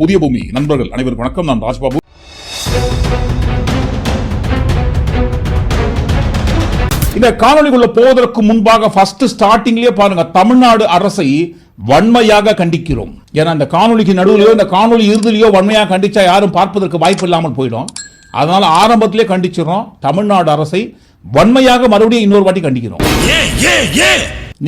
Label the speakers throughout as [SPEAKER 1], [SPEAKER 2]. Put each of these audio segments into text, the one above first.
[SPEAKER 1] புதிய பூமி. நண்பர்கள் அனைவருக்கும் வணக்கம். நான் ராஜ்பாபு. இந்த காணொலிக்குள்ள போவதற்கு முன்பாக ஃபர்ஸ்ட் ஸ்டார்டிங்லயே பாருங்க தமிழ்நாடு அரசை வன்மையாக கண்டிக்கிறோம். ஏன்னா இந்த காணொலிக்கு நடுவுலயோ இந்த காணொலி இறுதியிலயோ வன்மையாக கண்டிச்சா யாரும் பார்ப்பதற்கு வாய்ப்பு இல்லாமல் போயிடும். அதனால ஆரம்பத்திலே கண்டிச்சிடறோம் தமிழ்நாடு அரசை வன்மையாக மறுபடியும் இன்னொரு வாட்டி கண்டிக்கிறோம்.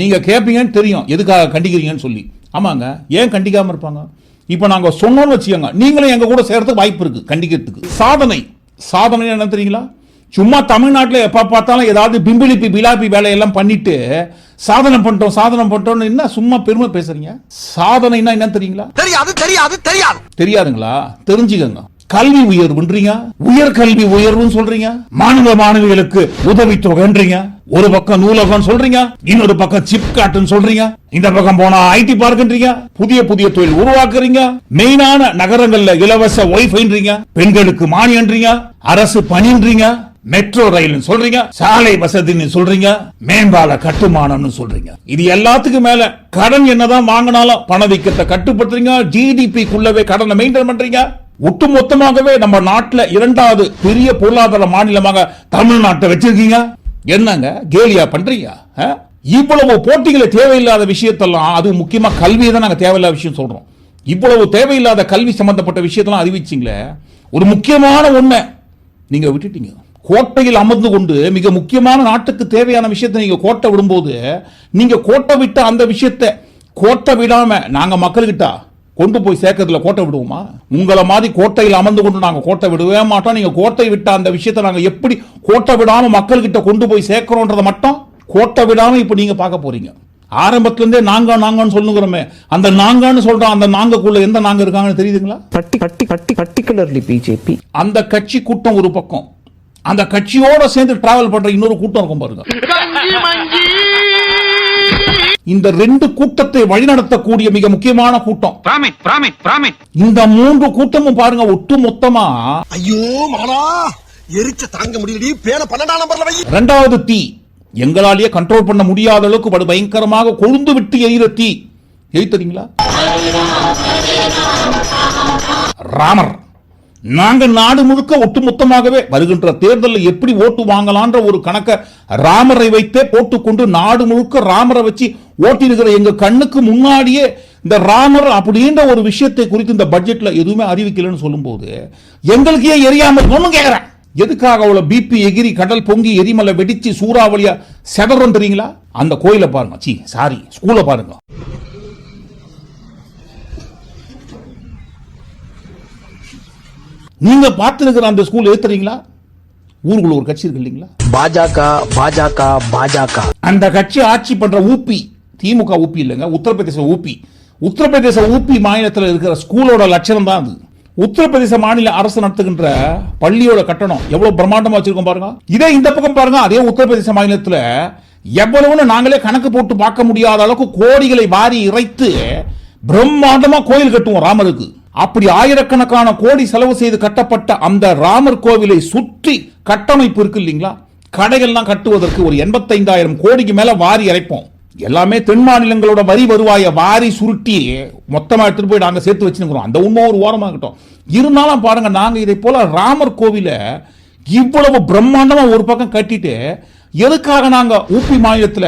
[SPEAKER 1] நீங்க கேட்பீங்கன்னு தெரியும் எதுக்காக கண்டிக்கிறீங்கன்னு சொல்லி. ஆமாங்க ஏன் கண்டிக்காம இருப்பாங்க? இப்போ நாங்க சொன்னோம்னு வச்சுக்கோங்க. நீங்களும் எங்க கூட சேர்றதுக்கு வாய்ப்பு இருக்கு கண்டிக்கிறதுக்கு. சாதனை. சாதனை என்ன தெரியுங்களா? சும்மா தமிழ்நாட்டில் எப்ப பார்த்தாலும் ஏதாவது பிம்பிலிப்பி பிலாப்பி வேலையெல்லாம் பண்ணிட்டு சாதனை பண்ணிட்டோம் சாதனை பண்ணிட்டோம்னு என்ன சும்மா பெருமை பேசுறீங்க? சாதனைனா என்ன தெரியுங்களா?
[SPEAKER 2] தெரியாது தெரியாது தெரியாது.
[SPEAKER 1] தெரியாதுங்களா? தெரிஞ்சுக்கங்க. கல்வி உயர்வுன்றீங்க? உயர் கல்வி உயர்வுன்னு சொல்றீங்க? மாணவ மாணவிகளுக்கு உதவி தொகைன்றீங்க ஒரு பக்கம் நூலகம் சொல்றீங்க இன்னொரு பக்கம் சிப் காட்டுன்னு சொல்றீங்க. இந்த பக்கம் போனா ஐடி பார்க்ன்றீங்க புதிய புதிய தொழில் உருவாக்குறீங்க. மெயினான நகரங்கள்ல இலவச ஒய்ஃபைன்றீங்க பெண்களுக்கு மானியன்றீங்க. அரசு பணின்றீங்க. மெட்ரோ ரயில் சொல்றீங்க. சாலை வசதின்னு சொல்றீங்க. மேம்பால கட்டுமானம்னு சொல்றீங்க. இது எல்லாத்துக்கும் மேல கடன் என்னதான் வாங்கினாலும் பணவீக்கத்தை கட்டுப்படுத்துறீங்க. ஜிடிபிக்குள்ளவே கடனை மெயின்டைன் பண்றீங்க. ஒட்டுமொத்தமாகவே நம்ம நாட்டில் இரண்டாவது பெரிய பொருளாதார மாநிலமாக தமிழ்நாட்டை வச்சிருக்கீங்க. என்னங்க? கேலியா பண்றீங்க? ஆ? இவ்வளவு போட்டிகளை தேவையில்லாத விஷயத்தெல்லாம் அது முக்கியமாக கல்வியை தான் நாங்கள் தேவையில்லாத விஷயம் சொல்றோம். இவ்வளவு தேவையில்லாத கல்வி சம்பந்தப்பட்ட விஷயத்தெல்லாம் அறிவிச்சிங்களே. ஒரு முக்கியமான ஒண்ணை நீங்க விட்டுட்டீங்க. கோட்டையில் அமர்ந்து கொண்டு மிக முக்கியமான நாட்டுக்கு தேவையான விஷயத்தை நீங்கள் கோட்டை விடும்போது நீங்கள் கோட்டை விட்ட அந்த விஷயத்தை கோட்டை விடாமல் நாங்கள் மக்கள்கிட்ட கொண்டு போய் சேர்க்கறதுல கோட்டை விடுவோமா? உங்களை மாதிரி கோட்டையில் அமர்ந்து கொண்டு நாங்க கோட்டை விடவே மாட்டோம். நீங்க கோட்டை விட்ட அந்த விஷயத்தை நாங்க எப்படி கோட்டை விடாம மக்கள்கிட்ட கொண்டு போய் சேர்க்கிறோன்றதை மட்டும் கோட்டை விடாம இப்ப நீங்க பார்க்க போறீங்க. ஆரம்பத்துல இருந்தே நாங்க நாங்கன்னு சொல்லுங்கிறோமே. அந்த நாங்கன்னு சொல்றோம். அந்த நாங்கக்குள்ள எந்த நாங்க இருக்காங்கன்னு தெரியுதுங்களா?
[SPEAKER 3] பட்டி பட்டி பட்டி பர்டிகுலர்லி பிஜேபி
[SPEAKER 1] அந்த கட்சி கூட்டம் ஒரு பக்கம். அந்த கட்சியோட சேர்ந்து டிராவல் பண்ற இன்னொரு கூட்டம் இருக்கும் பாருங்க. இந்த ரெண்டு கூட்டத்தை வழிநடத்தக்கூடிய மிக முக்கியமான கூட்டம்.
[SPEAKER 2] பிராமின் பிராமின் பிராமின்
[SPEAKER 1] இந்த மூன்று கூட்டமும் பாருங்க ஒட்டு மொத்தமா
[SPEAKER 4] ஐயோ மகனா எரிச்ச தாங்க முடியலடி. பேன பன்னெண்டாம் நம்பர்ல வை.
[SPEAKER 1] இரண்டாவது தீ. எங்களாலேயே கண்ட்ரோல் பண்ண முடியாத அளவுக்கு படு பயங்கரமாக கொழுந்து விட்டு எரியிற தீ. எரித்தறீங்களா ராமர். நாங்க நாடு முழுக்க ஒட்டுமொத்தமாகவே வருகின்ற தேர்தலில் எப்படி ஓட்டு வாங்கலான்ற ஒரு கணக்கை ராமரை வைத்தே போட்டுக்கொண்டு நாடு முழுக்க ராமரை வச்சு ஓட்டிருக்கிற எங்க கண்ணுக்கு முன்னாடியே இந்த ராமர் அப்படின்ற ஒரு விஷயத்தை குறித்து இந்த பட்ஜெட்ல எதுவுமே அறிவிக்கலன்னு சொல்லும்போது எங்களுக்கு ஏன் எரியாம இருக்கணும்னு கேக்குறேன். எதுக்காக அவ்வளோ பிபி எகிரி கடல் பொங்கி எரிமலை வெடிச்சு சூறாவளியா செதறோம் தெரியுங்களா? அந்த கோயிலை பாருங்க. சி சாரி ஸ்கூலை பாருங்க. நீங்க பார்த்திருக்கிற அந்த ஸ்கூல் ஏத்துறீங்களா? ஊருக்குள்ள ஒரு கட்சி இருக்கு இல்லைங்களா?
[SPEAKER 3] பாஜக பாஜக பாஜக.
[SPEAKER 1] அந்த கட்சி ஆட்சி பண்ற ஊபி திமுக ஊபி இல்லைங்க உத்தரப்பிரதேச ஊபி. உத்தரப்பிரதேச ஊபி மாநிலத்தில் இருக்கிற ஸ்கூலோட லட்சணம் தான் அது. உத்தரப்பிரதேச மாநில அரசு நடத்துகின்ற பள்ளியோட கட்டணம் எவ்வளவு பிரம்மாண்டமா வச்சிருக்கோம் பாருங்க. இதே இந்த பக்கம் பாருங்க அதே உத்தரப்பிரதேச மாநிலத்துல எவ்வளவுன்னு நாங்களே கணக்கு போட்டு பார்க்க முடியாத அளவுக்கு கோடிகளை வாரி இறைத்து பிரம்மாண்டமா கோயில் கட்டுவோம் ராமருக்கு. அப்படி ஆயிரக்கணக்கான கோடி செலவு செய்து கட்டப்பட்ட அந்த ராமர் கோவிலை சுற்றி கட்டமைப்பு இருக்கு இல்லைங்களா? கடைகள்லாம் கட்டுவதற்கு ஒரு எண்பத்தைந்தாயிரம் கோடிக்கு மேல வாரி இறைப்போம் எல்லாமே தென் மாநிலங்களோட வரி வருவாயை வாரி சுருட்டி மொத்தமா எடுத்துட்டு போய் நாங்கள் சேர்த்து வச்சுருக்கிறோம். அந்த உண்மை ஒரு ஓரமாகட்டும். இருந்தாலும் பாருங்க நாங்க இதை போல ராமர் கோவிலை இவ்வளவு பிரம்மாண்டமா ஒரு பக்கம் கட்டிட்டு எதுக்காக நாங்க ஊபி மாநிலத்துல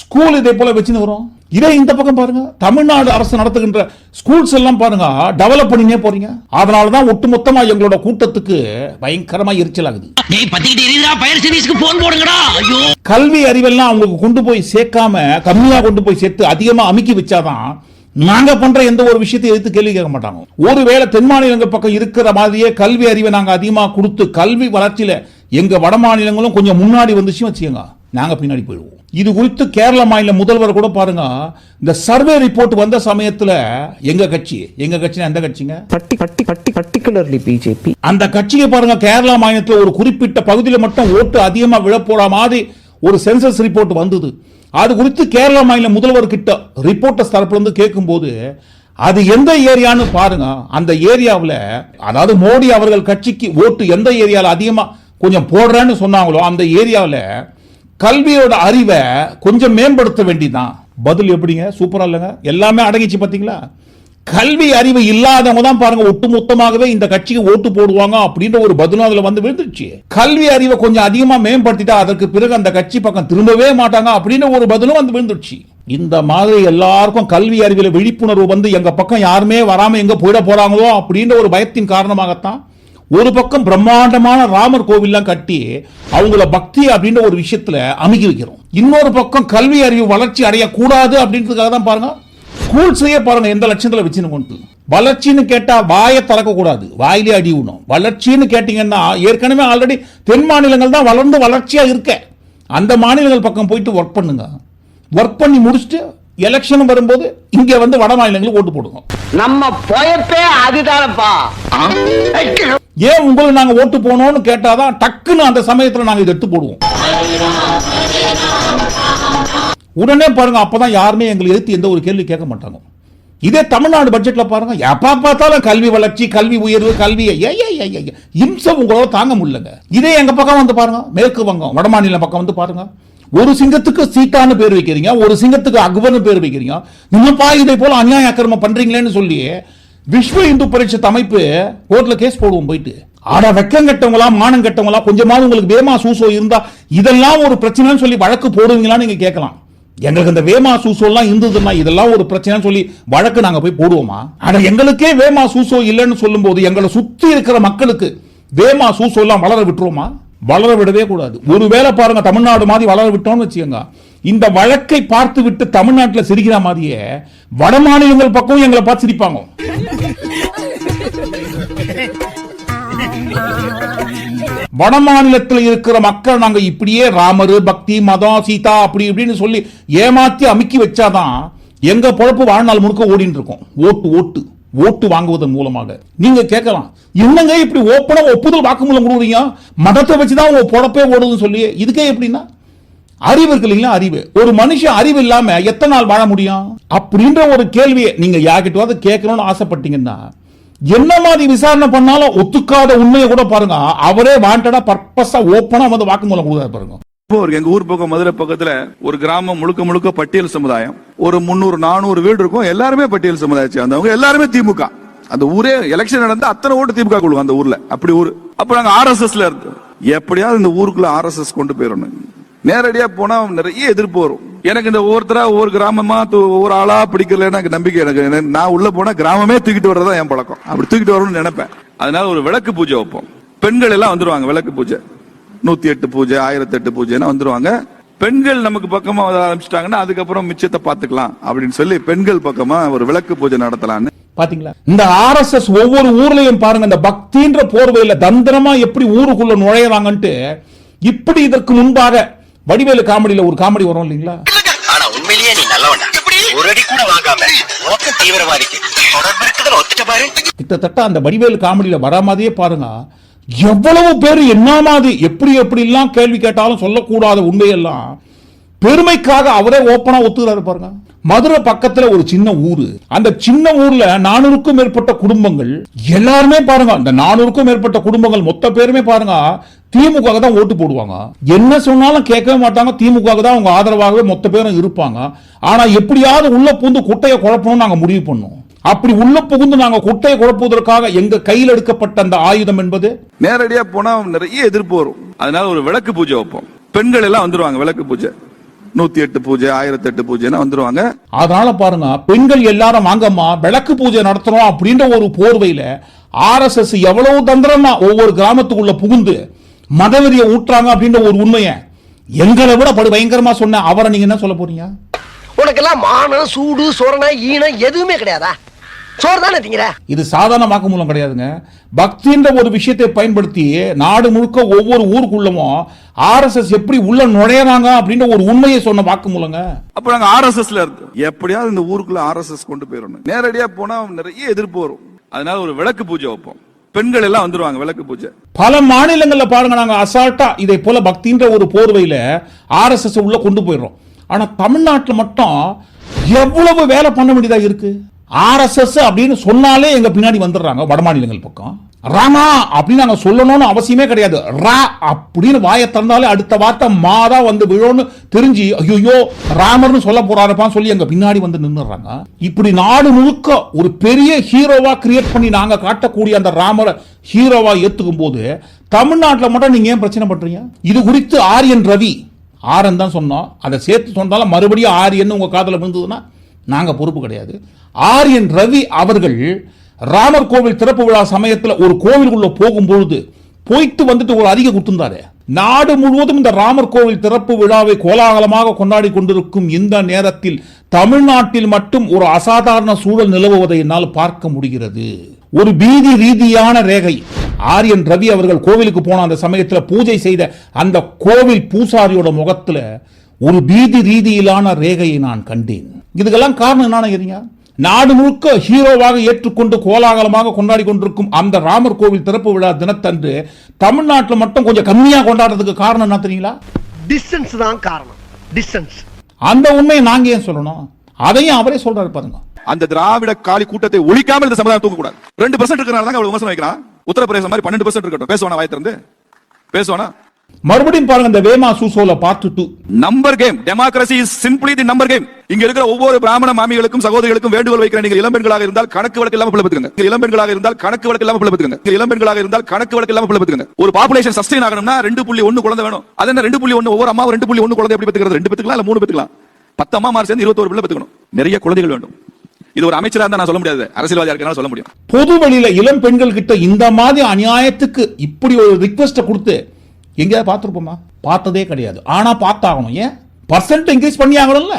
[SPEAKER 1] ஸ்கூல் இதே போல வச்சுன்னு வரோம். இதே இந்த பக்கம் பாருங்க. தமிழ்நாடு அரசு நடத்துகின்ற ஸ்கூல்ஸ் எல்லாம் பாருங்க டெவலப் பண்ணினே போறீங்க. அதனால தான் ஒட்டுமொத்தமா எங்களோட கூட்டத்துக்கு பயங்கரமா எரிச்சல் ஆகுது. கல்வி அறிவெல்லாம் அவங்களுக்கு கொண்டு போய் சேர்க்காம கம்மியா கொண்டு போய் சேர்த்து அதிகமா அமுக்கி வச்சாதான் நாங்க பண்ற எந்த ஒரு விஷயத்தை எதிர்த்து கேள்வி கேட்க மாட்டாங்க. ஒருவேளை தென் மாநிலங்கள் பக்கம் இருக்கிற மாதிரியே கல்வி அறிவை நாங்க அதிகமா கொடுத்து கல்வி வளர்ச்சியில எங்க வட மாநிலங்களும் கொஞ்சம் முன்னாடி வந்துச்சு வச்சுக்கோங்க. நாங்க பின்னாடி போயிடுவோம். இது குறித்து கேரள மாநில முதல்வர் கூட பாருங்க இந்த சர்வே ரிப்போர்ட் வந்த சமயத்துல எங்க கட்சி? எங்க கட்சினா எந்த கட்சிங்க?
[SPEAKER 3] பட்டி பட்டி பட்டி பர்டிகுலர்லி பிஜேபி
[SPEAKER 1] அந்த கட்சியை பாருங்க கேரளா மாநிலத்தில் ஒரு குறிப்பிட்ட பகுதியில் மட்டும் ஓட்டு அதிகமா விழப்போற மாதிரி ஒரு சென்சஸ் ரிப்போர்ட் வந்தது. அது குறித்து கேரளா மாநில முதல்வர் கிட்ட ரிப்போர்ட்டர்ஸ் தரப்புல இருந்து கேட்கும்போது அது எந்த ஏரியான்னு பாருங்க அந்த ஏரியாவில் அதாவது மோடி அவர்கள் கட்சிக்கு ஓட்டு எந்த ஏரியாவில் அதிகமா கொஞ்சம் போடுறேன்னு சொன்னாங்களோ அந்த ஏரியாவில் கல்வியோட அறிவை கொஞ்சம் மேம்படுத்த வேண்டிதான். பதில் எப்படிங்க? சூப்பரா இல்லைங்க? எல்லாமே அடங்கிச்சு பார்த்தீங்களா? கல்வி அறிவு இல்லாதவங்க தான் பாருங்க ஒட்டுமொத்தமாகவே இந்த கட்சிக்கு ஓட்டு போடுவாங்க அப்படின்ற ஒரு பதிலும் அதுல வந்து விழுந்துருச்சு. கல்வி அறிவை கொஞ்சம் அதிகமா மேம்படுத்திட்டா அதற்கு பிறகு அந்த கட்சி பக்கம் திரும்பவே மாட்டாங்க அப்படின்னு ஒரு பதிலும் வந்து விழுந்துருச்சு. இந்த மாதிரி எல்லாருக்கும் கல்வி அறிவில் விழிப்புணர்வு வந்து எங்க பக்கம் யாருமே வராம எங்க போயிட போறாங்களோ அப்படின்ற ஒரு பயத்தின் காரணமாகத்தான் ஒரு பக்கம் பிரம்மாண்டமான ராமர் கோவில்லாம் கட்டி அவங்கள பக்தி அப்படின்ற ஒரு விஷயத்துல அமுக்கி வைக்கிறோம். இன்னொரு பக்கம் கல்வி அறிவு வளர்ச்சி அடையக்கூடாது அப்படின்றதுக்காக தான் பாருங்க. ஸ்கூல்ஸையே பாருங்க எந்த லட்சத்துல வச்சுன்னு கொண்டு. வளர்ச்சின்னு கேட்டா வாயை திறக்க கூடாது வாயிலே அடி விடும் வளர்ச்சின்னு கேட்டீங்கன்னா ஏற்கனவே ஆல்ரெடி தென் மாநிலங்கள் தான் வளர்ந்து வளர்ச்சியா இருக்க. அந்த மாநிலங்கள் பக்கம் போயிட்டு ஒர்க் பண்ணுங்க. ஒர்க் பண்ணி முடிச்சுட்டு எலெக்ஷன் வரும்போது இங்க வந்து வட மாநிலங்களுக்கு ஓட்டு போடுங்க.
[SPEAKER 5] நம்ம பொயப்பே அதுதானப்பா.
[SPEAKER 1] ஏன் உங்களுக்கு நாங்க ஓட்டு போனோம்னு கேட்டாதான் டக்குன்னு அந்த சமயத்துல நாங்கள் இதை எடுத்து போடுவோம். உடனே பாருங்க அப்பதான் யாருமே எங்களை எதிர்த்து எந்த ஒரு கேள்வி கேட்க மாட்டாங்க. இதே தமிழ்நாடு பட்ஜெட்ல பாருங்க எப்ப பார்த்தாலும் கல்வி வளர்ச்சி கல்வி உயர்வு கல்வி இம்சம் உங்களோ தாங்க முடியலங்க. இதே எங்க பக்கம் வந்து பாருங்க மேற்கு வங்கம் வடமாநில பக்கம் வந்து பாருங்க. ஒரு சிங்கத்துக்கு சீட்டான்னு பேர் வைக்கிறீங்க ஒரு சிங்கத்துக்கு அக்பர்னு பேர் வைக்கிறீங்க. இன்னும் இதை போல அநியாய அக்கிரமம் பண்றீங்களேன்னு சொல்லி விஸ்வ இந்து பரிஷத் அமைப்பு கோர்ட்ல கேஸ் போடுவோம் போயிட்டு. ஆனா வெக்கம் கட்டவங்களா மானம் கட்டவங்களா கொஞ்சமாவது உங்களுக்கு வேமா சூசோ இருந்தா இதெல்லாம் ஒரு பிரச்சனைன்னு சொல்லி வழக்கு போடுவீங்களான்னு நீங்க கேட்கலாம். எங்களுக்கு இந்த வேமா சூசோ எல்லாம் இருந்ததுன்னா இதெல்லாம் ஒரு பிரச்சனைன்னு சொல்லி வழக்கு நாங்க போய் போடுவோமா? ஆனா எங்களுக்கே வேமா சூசோ இல்லைன்னு சொல்லும்போது எங்களை சுத்தி இருக்கிற மக்களுக்கு வேமா சூசோ எல்லாம் வளர விட்டுருவோமா? வளர விடவே கூடாது. ஒருவேளை பாருங்க தமிழ்நாடு மாதிரி வளர விட்டோம்னு வச்சுக்கோங்க. இந்த வழக்கை பார்த்து விட்டு தமிழ்நாட்டில் சிரிக்கிற மாதிரியே வட மாநிலங்கள் பக்கம் எங்களை பார்த்து சிரிப்பாங்க. வட மாநிலத்தில் இருக்கிற மக்கள் நாங்க இப்படியே ராமர் பக்தி மதம் சீதா அப்படி இப்படின்னு சொல்லி ஏமாத்தி அமுக்கி வச்சாதான் எங்க பொழப்பு வாழ்நாள் முழுக்க ஓடிட்டு இருக்கோம். ஓட்டு ஓட்டு ஓட்டு வாங்குவதன் மூலமாக. நீங்க கேட்கலாம் என்னங்க இப்படி ஓப்பனா ஒப்புதல் வாக்குமூலம் கொடுக்குறீங்க? மதத்தை வச்சுதான் உங்க பொழப்பே ஓடுதுன்னு சொல்லி இதுக்கே எப்படின்னா அறிவு இருக்கு இல்லைங்களா அறிவு. ஒரு மனுஷன் அறிவு இல்லாம எத்தனை நாள் வாழ முடியும்? அப்படின்ற ஒரு கேள்வியை நீங்க யார்கிட்டயாவது கேட்கணும்னு ஆசைப்பட்டீங்கன்னா என்ன மாதிரி விசாரணை பண்ணாலும் ஒத்துக்காத உண்மையை கூட பாருங்க. அவரே வாண்டடா பர்பஸா ஓப்பனா வந்து வாக்குமூலம் கொடுக்குறாரு பாருங்க.
[SPEAKER 6] இப்போ எங்க ஊர் பக்கம் மதுரை பக்கத்துல ஒரு கிராமம் முழுக்க முழுக்க பட்டியல் சமுதாயம். ஒரு முந்நூறு நானூறு வீடு இருக்கும் எல்லாருமே பட்டியல் சமுதாயம் சேர்ந்தவங்க எல்லாருமே திமுக. அந்த ஊரே எலெக்ஷன் நடந்து அத்தனை ஓட்டு திமுக குழுவும் அந்த ஊர்ல. அப்படி ஊர். அப்ப நாங்க ஆர்எஸ்எஸ்ல இருந்தோம் எப்படியாவது இந்த ஊருக்குள்ள ஆர்எஸ்எஸ் கொண்டு போயிடணும். நேரடியா போனா நிறைய எதிர்ப்பு வரும். எனக்கு இந்த ஒவ்வொருத்தரா ஒவ்வொரு கிராமமா ஒவ்வொரு ஆளா பிடிக்கல எனக்கு நம்பிக்கை எனக்கு. நான் உள்ள போனா கிராமமே தூக்கிட்டு வர்றதா என் பழக்கம். அப்படி தூக்கிட்டு வரணும்னு நினைப்பேன். அதனால ஒரு விளக்கு பூஜை வைப்போம். பெண்கள் எல்லாம் வந்துருவாங்க விளக்கு பூஜை. நூத்தி எட்டு பூஜை ஆயிரத்தி எட்டு பூஜைன்னு வந்துருவாங்க. பெண்கள் நமக்கு பக்கமா ஆரம்பிச்சிட்டாங்கன்னா அதுக்கப்புறம் மிச்சத்தை பாத்துக்கலாம் அப்படின்னு சொல்லி பெண்கள் பக்கமா ஒரு விளக்கு பூஜை நடத்தலாம்னு
[SPEAKER 1] பாத்தீங்களா? இந்த ஆர்எஸ்எஸ் ஒவ்வொரு ஊர்லயும் பாருங்க இந்த பக்தின்ற போர்வையில தந்திரமா எப்படி ஊருக்குள்ள நுழையறாங்கன்ட்டு இப்படி இதற்கு முன்பாக வடிவேலு காமெடியில ஒரு காமெடி வரும் இல்லைங்களா?
[SPEAKER 2] ஆனா உண்மையிலேயே நீ நல்லவன்டா. ஒரு அடி கூட வாங்காம உனக்கு தீவிரவாதிக்கு. தொடர்பு இருக்குதுன்னு ஒத்துட்ட பாரு.
[SPEAKER 1] கிட்டத்தட்ட அந்த வடிவேலு காமெடியில வர மாதிரியே பாருங்க. எவ்வளவு பேர் என்ன மாதிரி எப்படி எப்படி எல்லாம் கேள்வி கேட்டாலும் சொல்லக்கூடாத உண்மையெல்லாம் பெருமைக்காக அவரே ஓப்பனா ஒத்துக்கிறாரு பாருங்க. மதுரை பக்கத்துல ஒரு சின்ன ஊரு. அந்த சின்ன ஊர்ல நானூறுக்கும் மேற்பட்ட குடும்பங்கள். எல்லாருமே பாருங்க அந்த நானூறுக்கும் மேற்பட்ட குடும்பங்கள் மொத்த பேருமே பாருங்க திமுக தான் ஓட்டு போடுவாங்க. என்ன சொன்னாலும் கேட்கவே மாட்டாங்க திமுக தான் அவங்க ஆதரவாகவே மொத்த பேரும் இருப்பாங்க. ஆனா எப்படியாவது உள்ள பூந்து குட்டையை குழப்பணும்னு நாங்க முடிவு பண்ணோம். அப்படி உள்ள புகுந்து நாங்க குட்டையை குழப்புவதற்காக எங்க கையில் எடுக்கப்பட்ட அந்த ஆயுதம் என்பது?
[SPEAKER 6] நேரடியா போனா நிறைய எதிர்ப்பு வரும். அதனால ஒரு விளக்கு பூஜை வைப்போம். பெண்கள் எல்லாம் வந்துருவாங்க விளக்கு பூஜை. நூத்தி எட்டு பூஜை ஆயிரத்தி எட்டு பூஜைன்னு வந்துருவாங்க.
[SPEAKER 1] அதனால பாருங்க பெண்கள் எல்லாரும் வாங்கம்மா விளக்கு பூஜை நடத்துறோம் அப்படின்ற ஒரு போர்வையில ஆர்எஸ்எஸ் எவ்வளவு தந்திரமா ஒவ்வொரு கிராமத்துக்குள்ள புகுந்து மதவெறியை ஊட்டுறாங்க அப்படின்ற ஒரு உண்மையை. எங்களை விட படு பயங்கரமா சொன்ன அவரை நீங்க என்ன சொல்ல போறீங்க?
[SPEAKER 4] உனக்கெல்லாம் மானம் சூடு சொரணை ஈனம் எதுவுமே கிடையாதா? சோறு தானே திங்கிற?
[SPEAKER 1] இது சாதாரண வாக்குமூலம் கிடையாதுங்க. பக்தின்ற ஒரு விஷயத்தை பயன்படுத்தி நாடு முழுக்க ஒவ்வொரு ஊருக்குள்ளவும் ஆர்எஸ்எஸ் எப்படி உள்ள நுழையறாங்க அப்படின்ற ஒரு உண்மையை சொன்ன வாக்குமூலங்க.
[SPEAKER 6] அப்ப நாங்க ஆர்எஸ்எஸ்ல இருந்தோம். எப்படியாவது இந்த ஊருக்குள்ள ஆர்எஸ்எஸ் கொண்டு போயிடணும் நேரடியா போனா நிறைய எதிர்ப்பு வரும். அதனால ஒரு விளக்கு பூஜை வைப்போம். பெண்கள் எல்லாம் வந்துருவாங்க விளக்கு பூஜை.
[SPEAKER 1] பல மாநிலங்கள்ல பாருங்க நாங்க அசால்ட்டா இதை போல பக்தின்ற ஒரு போர்வையில ஆர்எஸ்எஸ் உள்ள கொண்டு போயிடுறோம். ஆனா தமிழ்நாட்டுல மட்டும் எவ்வளவு வேலை பண்ண வேண்டியதா இருக்கு? ஆர்எஸ்எஸ் அப்படின்னு சொன்னாலே எங்க பின்னாடி வந்துடுறாங்க வட மாநிலங்கள் பக்கம். ராமா அப்படின்னு நாங்கள் சொல்லணும்னு அவசியமே கிடையாது. ரா அப்படின்னு வாயை திறந்தாலே அடுத்த வார்த்தை மாதா வந்து விழும்னு தெரிஞ்சு ஐயோ ராமர்னு சொல்ல போறாருப்பான்னு சொல்லி அங்க பின்னாடி வந்து நின்றுறாங்க இப்படி நாடு முழுக்க ஒரு பெரிய ஹீரோவா கிரியேட் பண்ணி நாங்கள் காட்டக்கூடிய அந்த ராமரை ஹீரோவா ஏத்துக்கும் போது தமிழ்நாட்டில் மட்டும் நீங்க ஏன் பிரச்சனை பண்றீங்க? இது குறித்து ஆரியன் ரவி ஆரன் தான் சொன்னோம். அதை சேர்த்து சொன்னாலும் மறுபடியும் ஆரியன் உங்க காதில் விழுந்ததுன்னா நாங்கள் பொறுப்பு கிடையாது. ஆரியன் ரவி அவர்கள் ராமர் கோவில் திறப்பு விழா சமயத்தில் ஒரு கோவிலுக்குள்ள போகும்பொழுது போய்த்து வந்துட்டு ஒரு அதிக கொடுத்திருந்தாரு நாடு முழுவதும் இந்த ராமர் கோவில் திறப்பு விழாவை கோலாகலமாக கொண்டாடி கொண்டிருக்கும் இந்த நேரத்தில் தமிழ்நாட்டில் மட்டும் ஒரு அசாதாரண சூழல் நிலவுவதை என்னால் பார்க்க முடிகிறது. ஒரு பீதி ரீதியான ரேகை. ஆரியன் ரவி அவர்கள் கோவிலுக்கு போன அந்த சமயத்தில் பூஜை செய்த அந்த கோவில் பூசாரியோட முகத்தில் ஒரு பீதி ரீதியிலான ரேகையை நான் கண்டேன். இதுக்கெல்லாம் காரணம் என்ன நினைக்கிறீங்க நாடு முழுக்க ஹீரோவாக ஏற்றுக்கொண்டு கோலாகலமாக கொண்டாடி கொண்டிருக்கும் அந்த ராமர் கோவில் திறப்பு விழா தினத்தன்று தமிழ்நாட்டில் மட்டும் கொஞ்சம் கம்மியா கொண்டாடுறதுக்கு காரணம் என்ன தெரியுங்களா?
[SPEAKER 4] டிஸ்டன்ஸ் தான் காரணம். டிஸ்டன்ஸ்
[SPEAKER 1] அந்த உண்மையை நாங்க ஏன் சொல்லணும்? அதையும் அவரே சொல்றாரு பாருங்க.
[SPEAKER 6] அந்த திராவிட காலி கூட்டத்தை ஒழிக்காமல் இந்த சமுதாயம் தூக்கக்கூடாது ரெண்டு பர்சன்ட் இருக்கிறனால தான் அவ்வளவு விமர்சனம் வைக்கிறான். உத்தரப்பிரதேசம் மாதிரி பன்னெண்டு பர்சன்ட் இருக்கட்டும். பேசுவானா வாய் திறந்து பேசுவானா?
[SPEAKER 1] மறுபடியும் பாருங்க இந்த வேமா சூசோல பார்த்துட்டு.
[SPEAKER 6] Number game democracy is simply the number game இங்க இருக்கிற ஒவ்வொரு பிராமண மாமிகளுக்கும் சகோதரிகளுக்கும் வேண்டுகோள் வைக்கிற நீங்க இளம்பெண்களாக இருந்தால் கணக்கு வழக்கு இல்லாம பிள்ளை இளம்பெண்களாக இருந்தால் கணக்கு வழக்கு இல்லாம பிள்ளை இளம்பெண்களாக இருந்தால் கணக்கு வழக்கு இல்லாம பிள்ளை ஒரு பாப்புலேஷன் சஸ்டைன் ஆகணும்னா ரெண்டு புள்ளி ஒன்னு குழந்தை வேணும். அது என்ன ரெண்டு புள்ளி ஒன்னு ஒவ்வொரு அம்மா ரெண்டு புள்ளி ஒன்னு குழந்தை எப்படி பெற்றுக்கிறது? ரெண்டு பெற்றுக்கலாம் இல்ல மூணு பெற்றுக்கலாம்? பத்து அம்மா மாறு சேர்ந்து இருபத்தோரு பிள்ளை பெற்றுக்கணும். நிறைய குழந்தைகள் வேண்டும். இது ஒரு அமைச்சரா இருந்தா நான் சொல்ல முடியாது. அரசியல்வாதியா இருக்கனால சொல்ல முடியும்.
[SPEAKER 1] பொது வழியில இளம் பெண்கள் கிட்ட இந்த மாதிரி அநியாயத்துக்கு இப்படி ஒரு ரிக்வெஸ்ட கொடுத்து எங்கேயாவது பார்த்துருப்போமா? பார்த்ததே கிடையாது. ஆனா பார்த்தாகணும். ஏன்? பர்சன்ட் இன்க்ரீஸ் பண்ணி ஆகணும்ல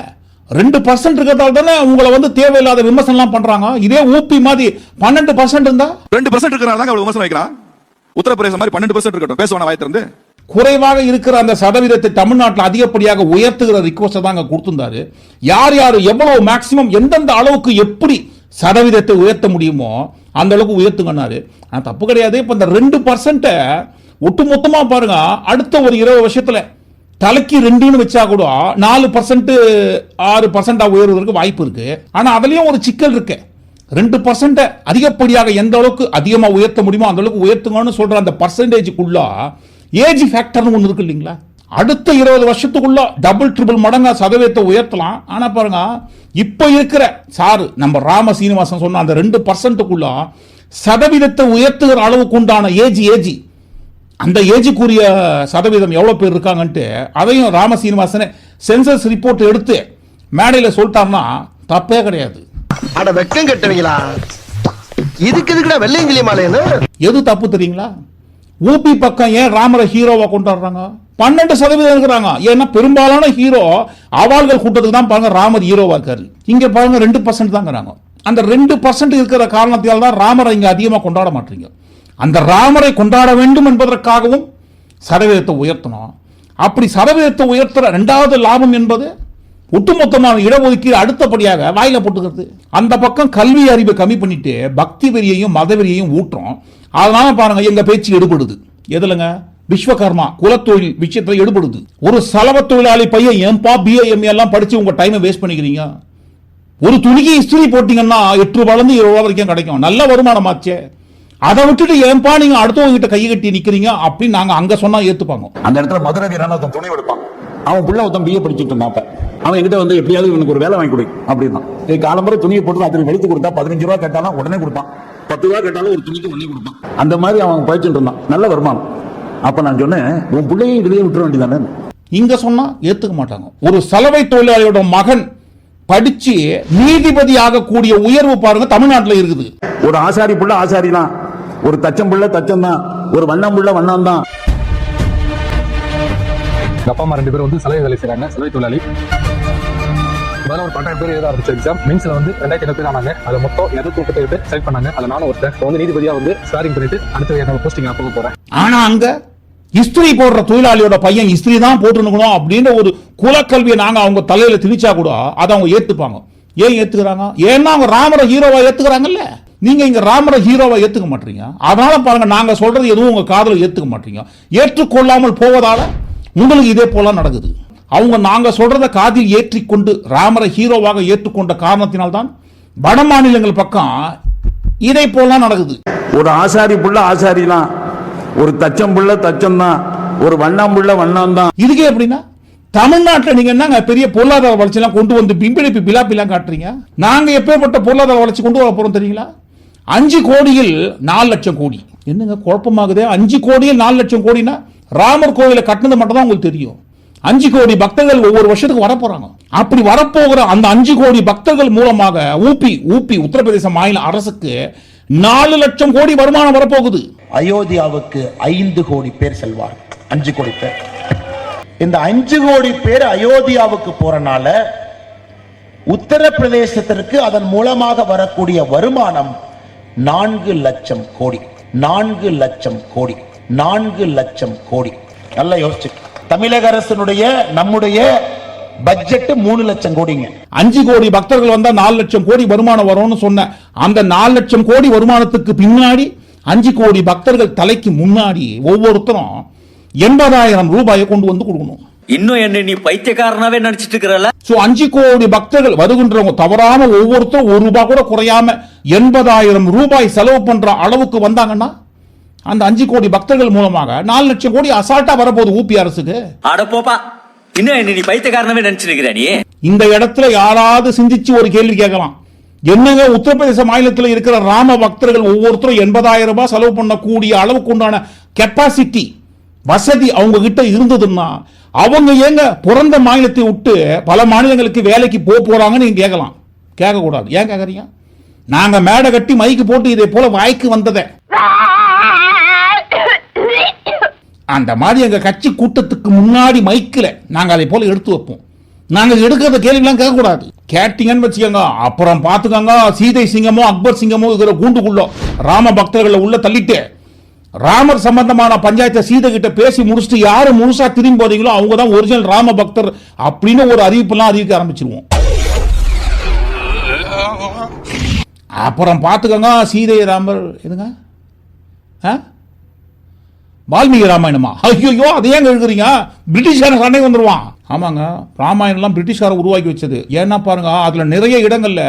[SPEAKER 1] ரெண்டு பர்சன்ட் இருக்கிறதால தானே உங்களை வந்து தேவையில்லாத விமர்சனம்லாம் பண்றாங்க. இதே ஊபி மாதிரி பன்னெண்டு பர்சன்ட் இருந்தா?
[SPEAKER 6] ரெண்டு பர்சன்ட் தான் அவ்வளவு விமர்சனம் வைக்கிறான். உத்தரப்பிரதேசம் மாதிரி பன்னெண்டு பர்சன்ட் இருக்கட்டும். பேசுவானா வாய் திறந்து
[SPEAKER 1] குறைவாக இருக்கிற அந்த சதவீதத்தை தமிழ்நாட்டில் அதிகப்படியாக உயர்த்துகிற தான் அங்க கொடுத்திருந்தாரு. யார் யார் எவ்வளவு மேக்சிமம் எந்தெந்த அளவுக்கு எப்படி சதவீதத்தை உயர்த்த முடியுமோ அந்த அளவுக்கு உயர்த்துங்கன்னாரு. ஆனா தப்பு கிடையாது. இப்ப இந்த ரெண்டு பர்சன்ட்டை ஒட்டுமொத்தமா பாருங்க அடுத்த ஒரு இருபது வருஷத்துல தலைக்கு ரெண்டுன்னு வச்சா கூட நாலு பர்சன்ட் ஆறு பர்சன்டா உயர்வதற்கு வாய்ப்பு இருக்கு. ஆனா அதுலயும் ஒரு சிக்கல் இருக்கு. ரெண்டு பர்சன்ட அதிகப்படியாக எந்த அளவுக்கு அதிகமா உயர்த்த முடியுமோ அந்த அளவுக்கு உயர்த்துங்கன்னு சொல்ற அந்த பர்சன்டேஜுக்குள்ள ஏஜ் ஃபேக்டர்னு ஒன்று இருக்கு இல்லைங்களா? அடுத்த இருபது வருஷத்துக்குள்ள டபுள் ட்ரிபிள் மடங்கா சதவீதத்தை உயர்த்தலாம். ஆனா பாருங்க இப்ப இருக்கிற சாரு நம்ம ராம சீனிவாசன் சொன்ன அந்த ரெண்டு பர்சன்ட்டுக்குள்ள சதவீதத்தை உயர்த்துகிற அளவுக்கு உண்டான ஏஜ் ஏஜி அந்த ஏஜுக்குரிய சதவீதம் எவ்வளவு பேர் இருக்காங்கன்ட்டு அதையும் ராம சீனிவாசனே சென்சஸ் ரிப்போர்ட் எடுத்து மேடையில சொல்லிட்டாருன்னா தப்பே கிடையாது.
[SPEAKER 4] அட வெக்கம் கட்டுவீங்களா? இதுக்கு எதுக்குடா வெள்ளையங்கிலி மாலைன்னு
[SPEAKER 1] எது தப்பு தெரியுங்களா? ஊபி பக்கம் ஏன் ராமரை ஹீரோவா கொண்டாடுறாங்க? பன்னெண்டு சதவீதம் இருக்கிறாங்க. ஏன்னா பெரும்பாலான ஹீரோ அவாள்கள் கூட்டத்துக்கு தான் பாருங்க ராமர் ஹீரோவா இருக்காரு. இங்க பாருங்க ரெண்டு பர்சன்ட் தாங்கிறாங்க. அந்த ரெண்டு பர்சன்ட் இருக்கிற காரணத்தால் தான் ராமரை இங்க அதிகமா கொண்டாட மாட்டீங்க. அந்த ராமரை கொண்டாட வேண்டும் என்பதற்காகவும் சதவீதத்தை உயர்த்தணும். அப்படி சதவீதத்தை உயர்த்துற ரெண்டாவது லாபம் என்பது ஒட்டுமொத்தமான இடஒதுக்கீடு அடுத்தபடியாக வாயில போட்டுக்கிறது. அந்த பக்கம் கல்வி அறிவை கம்மி பண்ணிட்டு பக்தி வெறியையும் மத வெறியையும் ஊட்டுறோம். அதனால பாருங்க எங்க பேச்சு எடுபடுது. எதுலங்க? விஸ்வகர்மா குலத்தொழில் விஷயத்தில் எடுபடுது. ஒரு சலவ தொழிலாளி பையன் எம்பா பிஏஎம் எல்லாம் படிச்சு உங்க டைமை வேஸ்ட் பண்ணிக்கிறீங்க. ஒரு துணிக்கு இஸ்திரி போட்டீங்கன்னா எட்டு ரூபாயிலிருந்து இருபது ரூபா வரைக்கும் கிடைக்கும். நல்ல வருமானமாச்சே அதை விட்டுட்டு ஏன்பா நீங்க அடுத்தவங்க கிட்ட கையை கட்டி நிக்கிறீங்க அப்படின்னு நாங்க அங்க சொன்னா ஏத்துப்பாங்க.
[SPEAKER 7] அந்த இடத்துல மதுரை வீரன் ஒருத்தன் துணி எடுப்பான். அவன் புள்ள ஒருத்தன் பிஏ படிச்சுட்டு இருந்தான் அப்ப. அவன் என்கிட்ட வந்து எப்படியாவது இவனுக்கு ஒரு வேலை வாங்கி கொடு அப்படின்னா இது காலம்பரை துணியை போட்டு அதில் வெளுத்து கொடுத்தா பதினஞ்சு ரூபா கேட்டாலும் உடனே கொடுப்பான். பத்து ரூபா கேட்டாலும் ஒரு துணிக்கு பண்ணி கொடுப்பான். அந்த மாதிரி அவன் படிச்சுட்டு இருந்தான். நல்ல வருமானம். அப்ப நான் சொன்னேன் உன் பிள்ளையும் இதுலயே விட்டுற வேண்டியதானே
[SPEAKER 1] இங்க சொன்னா ஏத்துக்க மாட்டாங்க. ஒரு சலவை தொழிலாளியோட மகன் படிச்சு நீதிபதி ஆகக்கூடிய உயர்வு பாருங்க தமிழ்நாட்டுல இருக்குது.
[SPEAKER 7] ஒரு ஆசாரி புள்ள ஆசாரி தான் ஒரு தச்சம் புள்ள தச்சம் தான் ஒரு வண்ணம் புள்ள வண்ணம் தான்
[SPEAKER 8] எங்க அப்பா அம்மா ரெண்டு பேரும் வந்து சலவை வேலை செய்றாங்க சலவை தொழிலாளி. முதல்ல ஒரு பன்னெண்டு பேர் எழுத ஆரம்பிச்ச எக்ஸாம் மெயின்ஸ்ல வந்து ரெண்டாயிரத்தி ஐநூறு பேர் ஆனாங்க அதை மொத்தம் இருநூத்தி முப்பத்தேழு பேர் செலக்ட் பண்ணாங்க. அதை நானும் ஒருத்தர் வந்து நீதிபதியா வந்து ஸ்டாரிங் பண்ணிட்டு அடுத்த என்னோட போஸ்டிங் நான் போக போறேன்.
[SPEAKER 1] ஆனா அங்க இஸ்திரி போடுற தொழிலாளியோட பையன் இஸ்திரி தான் போட்டுருக்கணும் அப்படின்ற ஒரு குலக்கல்வியை நாங்க அவங்க தலையில திணிச்சா கூட அதை அவங்க ஏத்துப்பாங்க. ஏன் ஏத்துக்கிறாங்க? ஏன்னா அவங்க ராமரை ஹீரோவா ஏத்துக்கிறாங்கல்ல. நீங்க இங்க ராமரை ஹீரோவா ஏத்துக்க மாட்டீங்க. அதனால பாருங்க நாங்க சொல்றது எதுவும் உங்க காதுல ஏத்துக்க மாட்டீங்க. ஏற்றுக்கொள்ளாமல் போவதால உங்களுக்கு இதே போல நடக்குது. அவங்க நாங்க சொல்றத காதில் ஏற்றிக்கொண்டு ராமரை ஹீரோவாக ஏற்றுக்கொண்ட காரணத்தினால்தான் வட மாநிலங்கள் பக்கம் இதை போல நடக்குது.
[SPEAKER 7] ஒரு ஆசாரி புள்ள ஆசாரி தான் ஒரு தச்சம் புள்ள தச்சம் தான் ஒரு வண்ணாம் புள்ள வண்ணாம் தான்
[SPEAKER 1] இதுக்கே எப்படின்னா தமிழ்நாட்டில் நீங்க என்னங்க பெரிய பொருளாதார வளர்ச்சி எல்லாம் கொண்டு வந்து பிம்பிடிப்பி பிலாப்பிலாம் காட்டுறீங்க? நாங்க எப்பேற்பட்ட பொருளாதார வளர்ச்சி கொண்டு வர போறோம் தெரியுங்களா? அஞ்சு கோடியில் நாலு லட்சம் கோடி. என்னங்க குழப்பமாகுது? அஞ்சு கோடியில் நாலு லட்சம் கோடினா ராமர் கோவிலை கட்டினது மட்டும் தான் உங்களுக்கு தெரியும். அஞ்சு கோடி பக்தர்கள் ஒவ்வொரு வருஷத்துக்கு வரப்போறாங்க. அப்படி வரப்போகிற அந்த அஞ்சு கோடி பக்தர்கள் மூலமாக ஊபி ஊபி உத்தரப்பிரதேச மாநில அரசுக்கு நாலு லட்சம் கோடி வருமானம் வரப்போகுது.
[SPEAKER 9] அயோத்தியாவுக்கு ஐந்து கோடி பேர் செல்வார் அஞ்சு கோடி பேர். இந்த அஞ்சு கோடி பேர் அயோத்தியாவுக்கு போறனால உத்தரப்பிரதேசத்திற்கு அதன் மூலமாக வரக்கூடிய வருமானம் நான்கு லட்சம் கோடி நான்கு லட்சம் கோடி நான்கு லட்சம் கோடி. நல்லா யோசிச்சு. தமிழக அரசினுடைய நம்முடைய பட்ஜெட் மூணு லட்சம் கோடிங்க.
[SPEAKER 1] அஞ்சு கோடி பக்தர்கள் வந்தா நாலு லட்சம் கோடி வருமானம் வரும்னு சொன்ன அந்த நாலு லட்சம் கோடி வருமானத்துக்கு பின்னாடி அஞ்சு கோடி பக்தர்கள் தலைக்கு முன்னாடி ஒவ்வொருத்தரும் எண்பதாயிரம் ரூபாயை கொண்டு வந்து கொடுக்கணும்.
[SPEAKER 2] இன்னும் என்ன நீ பைத்தியக்காரனாவே நடிச்சிட்டு இருக்கிறல
[SPEAKER 1] சோ அஞ்சு கோடி பக்தர்கள் வருகின்றவங்க தவறாம ஒவ்வொருத்தரும் ஒரு ரூபாய் கூட குறையாம எண்பதாயிரம் ரூபாய் செலவு பண்ற அளவுக்கு வந்தாங்கன்னா அந்த அஞ்சு கோடி பக்தர்கள் மூலமாக நாலு லட்சம் கோடி அசால்ட்டா வரப்போகுது ஊபி அரசுக்கு.
[SPEAKER 2] அட போப்பா இன்னும் என்ன நீ பைத்தியக்காரனாவே நடிச்சிருக்கிற நீ?
[SPEAKER 1] இந்த இடத்துல யாராவது சிந்திச்சு ஒரு கேள்வி கேட்கலாம். என்னங்க உத்தரப்பிரதேச மாநிலத்தில் இருக்கிற ராம பக்தர்கள் ஒவ்வொருத்தரும் எண்பதாயிரம் ரூபாய் செலவு பண்ணக்கூடிய அளவுக்கு உண்டான கெப்பாசிட்டி வசதி அவங்க கிட்ட இருந்ததுன்னா அவங்க ஏங்க பிறந்த மாநிலத்தை விட்டு பல மாநிலங்களுக்கு வேலைக்கு போக போறாங்கன்னு நீங்க கேட்கலாம். கேட்கக்கூடாது. ஏன் கேட்கறீங்க? நாங்க மேடை கட்டி மைக்கு போட்டு இதே போல வாய்க்கு வந்ததை. அந்த மாதிரி எங்க கட்சி கூட்டத்துக்கு முன்னாடி மைக்கில் நாங்க அதை போல எடுத்து வைப்போம். நாங்க எடுக்கிறத கேள்விலாம் கேட்கக்கூடாது. கேட்டீங்கன்னு வச்சுக்கோங்க. அப்புறம் பார்த்துக்கோங்க. சீதை சிங்கமோ அக்பர் சிங்கமோ இருக்கிற கூண்டுக்குள்ளோ ராம பக்தர்களை உள்ள தள்ளிட்டு ராமர் சம்பந்தமான பஞ்சாயத்தை சீதை கிட்ட பேசி முடிச்சுட்டு யாரு முழுசா திரும்பி போறீங்களோ அவங்க தான் ஒரிஜினல் ராம பக்தர் அப்படின்னு ஒரு அறிவிப்பெல்லாம் அறிவிக்க ஆரம்பிச்சிருவோம். அப்புறம் பார்த்துக்கோங்க சீதை ராமர் எதுங்க ஆ? வால்மீகி ராமாயணமா? ஐயோ அதை ஏங்க எழுதுறீங்க? பிரிட்டிஷ்காரன் சண்டை வந்துருவான். ஆமாங்க ராமாயணம்லாம் பிரிட்டிஷ்காரன் உருவாக்கி வச்சது. ஏன்னா பாருங்க அதில் நிறைய இடங்களில்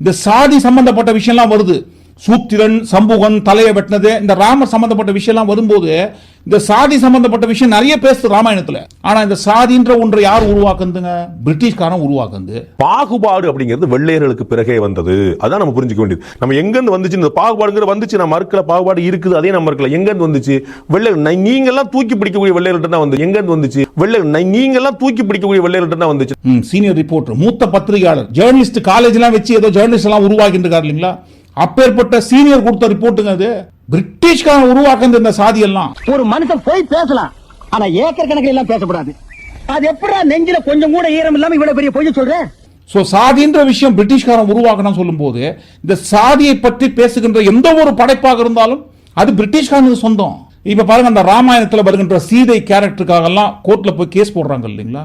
[SPEAKER 1] இந்த சாதி சம்பந்தப்பட்ட விஷயம்லாம் வருது. சூத்திரன் சம்புகன் தலையை வெட்டினது இந்த ராமர் சம்பந்தப்பட்ட விஷயம்லாம் வரும்போது இந்த சாதி சம்பந்தப்பட்ட விஷயம் நிறைய பேசுது ராமாயணத்துல. ஆனா இந்த சாதின்ற ஒன்றை யார் உருவாக்குதுங்க? பிரிட்டிஷ்காரன் உருவாக்குது.
[SPEAKER 10] பாகுபாடு அப்படிங்கிறது வெள்ளையர்களுக்கு பிறகே வந்தது. அதான் நம்ம புரிஞ்சுக்க வேண்டியது. நம்ம எங்கிருந்து வந்துச்சு? இந்த பாகுபாடுங்கிற வந்துச்சு. நம்ம மறுக்கல. பாகுபாடு இருக்குது. அதே நம்ம மறுக்கல. எங்கிருந்து வந்துச்சு? வெள்ளை நை- நீங்க எல்லாம் தூக்கி பிடிக்கக்கூடிய வெள்ளையர்கள்ட்ட தான் வந்து எங்கிருந்து வந்துச்சு? வெள்ளை நை- நீங்க எல்லாம் தூக்கி பிடிக்கக்கூடிய வெள்ளையர்கள்ட்ட தான் வந்துச்சு.
[SPEAKER 1] சீனியர் ரிப்போர்ட்டர் மூத்த பத்திரிகையாளர் ஜேர்னலிஸ்ட் காலேஜ்லாம் வச்சு ஏதோ ஜேர்னலிஸ்ட் எல்லாம் உருவாக்கிட்டு இருக்காரு இல்லைங்களா? அப்பேற்பட்ட சீனியர் கொடுத்த ரிப்போர்ட்டுங்க அது. பிரிட்டிஷ்காரன் உருவாக்குனது இந்த சாதி எல்லாம்
[SPEAKER 5] ஒரு மனுஷன் போய் பேசலாம். ஆனா ஏக்கர் கணக்கில் எல்லாம் பேசக்கூடாது. அது எப்படா நெஞ்சில கொஞ்சம் கூட ஈரம் இல்லாம இவ்வளவு பெரிய பொய்ய சொல்ற?
[SPEAKER 1] சோ சாதின்ற விஷயம் பிரிட்டிஷ்காரன் உருவாக்கணும் சொல்லும்போது இந்த சாதியை பற்றி பேசுகின்ற எந்த ஒரு படைப்பாக இருந்தாலும் அது பிரிட்டிஷ்காரனுக்கு சொந்தம். இப்ப பாருங்க அந்த ராமாயணத்துல வருகின்ற சீதை கேரக்டருக்காக எல்லாம் கோர்ட்ல போய் கேஸ் போடுறாங்க இல்லைங்களா?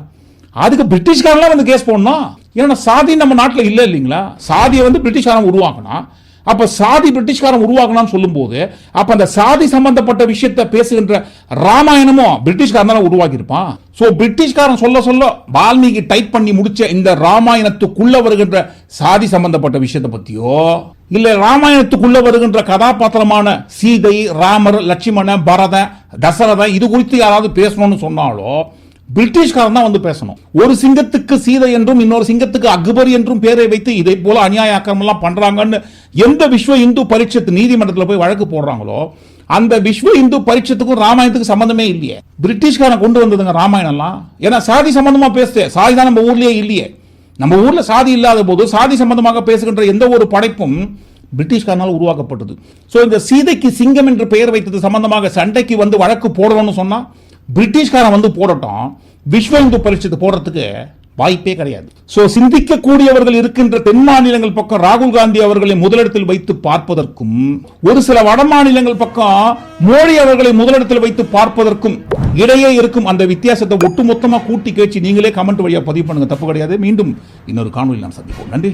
[SPEAKER 1] அதுக்கு பிரிட்டிஷ்காரன்லாம் வந்து கேஸ் போடணும். ஏன்னா சாதி நம்ம நாட்டுல இல்ல இல்லைங்களா? சாதியை வந்து பிரிட்டிஷ்காரன் உருவாக்கினா அப்ப சாதி பிரிட்டிஷ்காரன் உருவாக்கணும்னு சொல்லும்போது அப்ப அந்த சாதி சம்பந்தப்பட்ட விஷயத்தை பேசுகின்ற ராமாயணமும் பிரிட்டிஷ்காரன் தானே உருவாக்கியிருப்பான்? ஸோ பிரிட்டிஷ்காரன் சொல்ல சொல்ல வால்மீகி டைப் பண்ணி முடிச்ச இந்த ராமாயணத்துக்குள்ள வருகின்ற சாதி சம்பந்தப்பட்ட விஷயத்தை பத்தியோ இல்ல ராமாயணத்துக்குள்ள வருகின்ற கதாபாத்திரமான சீதை ராமர் லட்சுமணன் பரதன் தசரதன் இது குறித்து யாராவது பேசணும்னு சொன்னாலோ பிரிட்டிஷ்காரன் தான் வந்து பேசணும். ஒரு சிங்கத்துக்கு சீதை என்றும் இன்னொரு சிங்கத்துக்கு அக்பர் என்றும் பேரை வைத்து இதை போல அநியாய ஆக்கிரமம் எல்லாம் பண்றாங்கன்னு எந்த விஸ்வ இந்து பரிஷத்து நீதிமன்றத்தில் போய் வழக்கு போடுறாங்களோ அந்த விஸ்வ இந்து பரிட்சத்துக்கும் ராமாயணத்துக்கும் சம்பந்தமே இல்லையே. பிரிட்டிஷ்காரன் கொண்டு வந்ததுங்க ராமாயணம்லாம். ஏன்னா சாதி சம்பந்தமா பேசுது. சாதி தான் நம்ம ஊர்லயே இல்லையே. நம்ம ஊர்ல சாதி இல்லாத போது சாதி சம்பந்தமாக பேசுகின்ற எந்த ஒரு படைப்பும் பிரிட்டிஷ்காரனால் உருவாக்கப்பட்டது. ஸோ இந்த சீதைக்கு சிங்கம் என்று பெயர் வைத்தது சம்பந்தமாக சண்டைக்கு வந்து வழக்கு போடணும்னு சொன்னா பிரிட்டிஷ்காரன் வந்து போடட்டும் விஸ்வ இந்து பரிஷத்து போடுறதுக்கு வாய்ப்பே கிடையாது. சோ சிந்திக்கக்கூடியவர்கள் இருக்கின்ற தென் மாநிலங்கள் பக்கம் ராகுல் காந்தி அவர்களை முதலிடத்தில் வைத்து பார்ப்பதற்கும் ஒரு சில வட மாநிலங்கள் பக்கம் மோடி அவர்களை முதலிடத்தில் வைத்து பார்ப்பதற்கும் இடையே இருக்கும் அந்த வித்தியாசத்தை ஒட்டுமொத்தமா கூட்டி கேச்சு நீங்களே கமெண்ட் வழியா பதிவு பண்ணுங்க. தப்பு கிடையாது. மீண்டும் இன்னொரு காணொலி நாம் சந்திப்போம். நன்றி.